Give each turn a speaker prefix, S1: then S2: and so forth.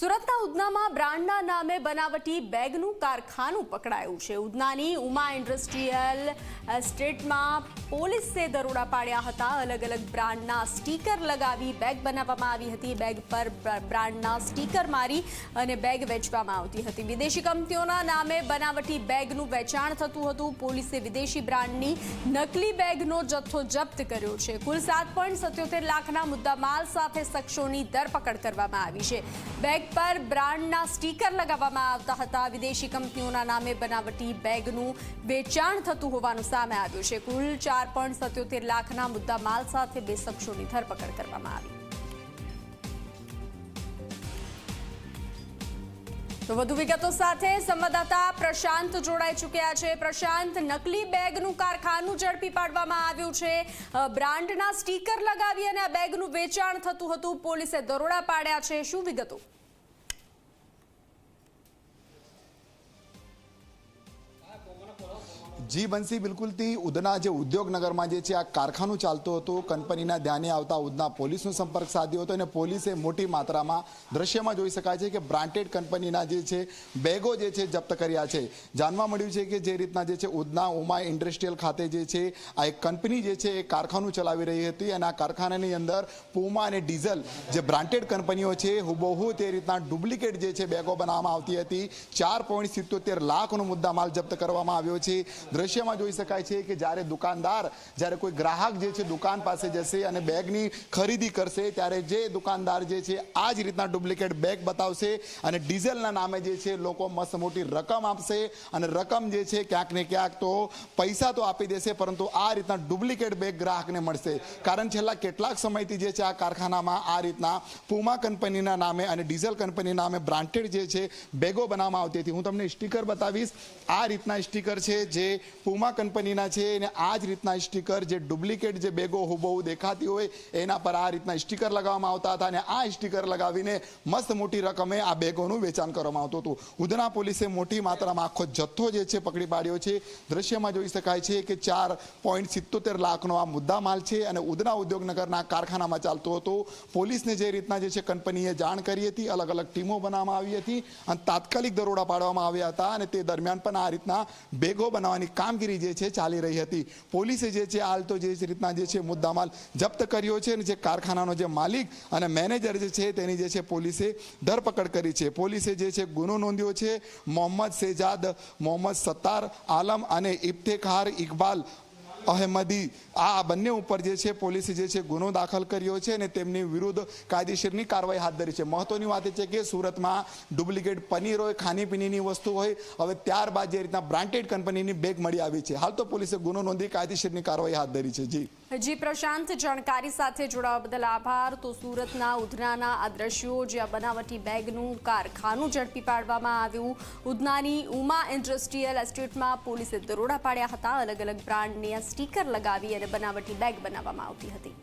S1: સુરતના ઉધનામાં બ્રાન્ડના નામે બનાવટી બેગનું કારખાનું પકડાયું છે. ઉધનાની ઉમા ઇન્ડસ્ટ્રીયલ એસ્ટેટમાં પોલીસે દરોડા પાડ્યા હતા. અલગ અલગ બ્રાન્ડના સ્ટીકર લગાવી બેગ બનાવવામાં આવી હતી. બેગ પર બ્રાન્ડના સ્ટીકર મારી અને બેગ વેચવામાં આવતી હતી. વિદેશી કંપનીઓના નામે બનાવટી બેગનું વેચાણ થતું હતું. પોલીસે વિદેશી બ્રાન્ડની નકલી બેગનો જથ્થો જપ્ત કર્યો છે. કુલ સાત પોઈન્ટ સત્યોતેર લાખના મુદ્દામાલ સાથે શખ્સોની ધરપકડ કરવામાં આવી છે. બેગ પર બ્રાન્ડના સ્ટીકર લગાવવામાં આવતા હતા. વિદેશી કંપનીઓના નામે બનાવટી બેગનું વેચાણ થતું હોવાનું સામે આવ્યું છે. કુલ ચાર પોઈન્ટ સત્યોતેર લાખના મુદ્દામાલ સાથે બે શખ્સોની ધરપકડ કરવામાં આવી. તો વધુ વિગતો સાથે સંવાદદાતા પ્રશાંત જોડાઈ ચૂક્યા છે. પ્રશાંત, નકલી બેગનું કારખાનું ઝડપી પાડવામાં આવ્યું છે. બ્રાન્ડના સ્ટીકર લગાવી અને આ બેગનું વેચાણ થતું હતું. પોલીસે દરોડા પાડ્યા છે. શું વિગતો?
S2: જી બંસી બિલકુલથી ઉધના જે ઉદ્યોગનગરમાં જે છે, આ કારખાનું ચાલતું હતું. કંપનીના ધ્યાને આવતા ઉધના પોલીસનો સંપર્ક સાધ્યો હતો અને પોલીસે મોટી માત્રામાં દ્રશ્યમાં જોઈ શકાય છે કે બ્રાન્ડેડ કંપનીના જે છે, બેગો જે છે, જપ્ત કર્યા છે. જાણવા મળ્યું છે કે જે રીતના જે છે, ઉધના ઉમા ઇન્ડસ્ટ્રીયલ ખાતે જે છે, આ એક કંપની જે છે, એ કારખાનું ચલાવી રહી હતી અને આ કારખાનાની અંદર પુમા અને ડીઝલ જે બ્રાન્ડેડ કંપનીઓ છે, હુબહુ તે રીતના ડુપ્લિકેટ જે છે, બેગો બનાવવામાં આવતી હતી. ચાર લાખનો મુદ્દામાલ જપ્ત કરવામાં આવ્યો છે. દ્રશ્યમાં જોઈ શકાય છે કે જ્યારે દુકાનદાર, જ્યારે કોઈ ગ્રાહક જે છે દુકાન પાસે જશે અને બેગની ખરીદી કરશે, ત્યારે જે દુકાનદાર જે છે આ જ રીતના ડુપ્લિકેટ બેગ બતાવશે અને ડીઝલના નામે જે છે લોકો મસ્ત મોટી રકમ આપશે અને રકમ જે છે ક્યાંક ને ક્યાંક તો પૈસા તો આપી દેશે, પરંતુ આ રીતના ડુપ્લિકેટ બેગ ગ્રાહકને મળશે. કારણ છેલ્લા કેટલાક સમયથી જે છે આ કારખાનામાં આ રીતના પુમા કંપનીના નામે અને ડીઝલ કંપનીના નામે બ્રાન્ડેડ જે છે બેગો બનાવવામાં આવતી હતી. હું તમને સ્ટીકર બતાવીશ. આ રીતના સ્ટીકર છે જે પુમા કંપનીના છે અને આ જ રીતના સ્ટીકર જે ડુપ્લિકેટ જે બેગો હુબહુ દેખાતી હોય, એના પર આ રીતના સ્ટીકર લગાવવામાં આવતા હતા અને આ સ્ટીકર લગાવીને મસ્ત મોટી રકમે આ બેગોનું વેચાણ કરવામાં આવતું હતું. ઉધના પોલીસે મોટી માત્રામાં આખો જથ્થો જે છે પકડી પાડ્યો છે. દ્રશ્યમાં જોઈ શકાય છે કે ચાર પોઈન્ટ સિત્તોતેર લાખનો આ મુદ્દા માલ છે અને ઉધના ઉદ્યોગનગરના કારખાનામાં ચાલતો હતો. પોલીસને જે રીતના જે છે કંપનીએ જાણ કરી હતી અલગ અલગ ટીમો બનાવવામાં આવી હતી અને તાત્કાલિક દરોડા પાડવામાં આવ્યા હતા અને તે દરમિયાન પણ આ રીતના બેગો બનાવવાની કામગીરી જે છે ચાલી રહી હતી. પોલીસે જે છે હાલ તો જે રીતના જે છે મુદ્દામાલ જપ્ત કર્યો છે અને જે કારખાનાનો જે માલિક અને મેનેજર જે છે તેની જે છે પોલીસે ધરપકડ કરી છે. પોલીસે જે છે ગુનો નોંધ્યો છે. મોહમ્મદ શેજાદ મોહમ્મદ સત્તાર આલમ અને ઇફ્તેખાર ઇકબાલ અહેમદી. આ બંને ઉપર જે છે પોલીસે જે છે ગુનો દાખલ કર્યો છે અને તેમની વિરુદ્ધ કાયદેસરની કાર્યવાહી હાથ ધરી છે. મહત્વની વાત એ છે કે સુરતમાં ડુપ્લિકેટ પનીર હોય, ખાણીપીણીની વસ્તુ હોય, હવે ત્યારબાદ જે રીતના બ્રાન્ડેડ કંપનીની બેગ મળી આવી છે. હાલ તો પોલીસે ગુનો નોંધી કાયદેસરની કાર્યવાહી હાથ ધરી છે. જી.
S1: જી, પ્રશાંત, જાણકારી સાથે જોડાવા બદલ આભાર. તો સુરતના ઉધનાના આ દ્રશ્યો જ્યાં બનાવટી બેગનું કારખાનું ઝડપી પાડવામાં આવ્યું. ઉધનાની ઉમા ઇન્ડસ્ટ્રીયલ એસ્ટેટમાં પોલીસે દરોડા પાડ્યા હતા. અલગ અલગ બ્રાન્ડની આ સ્ટીકર લગાવી અને બનાવટી બેગ બનાવવામાં આવતી હતી.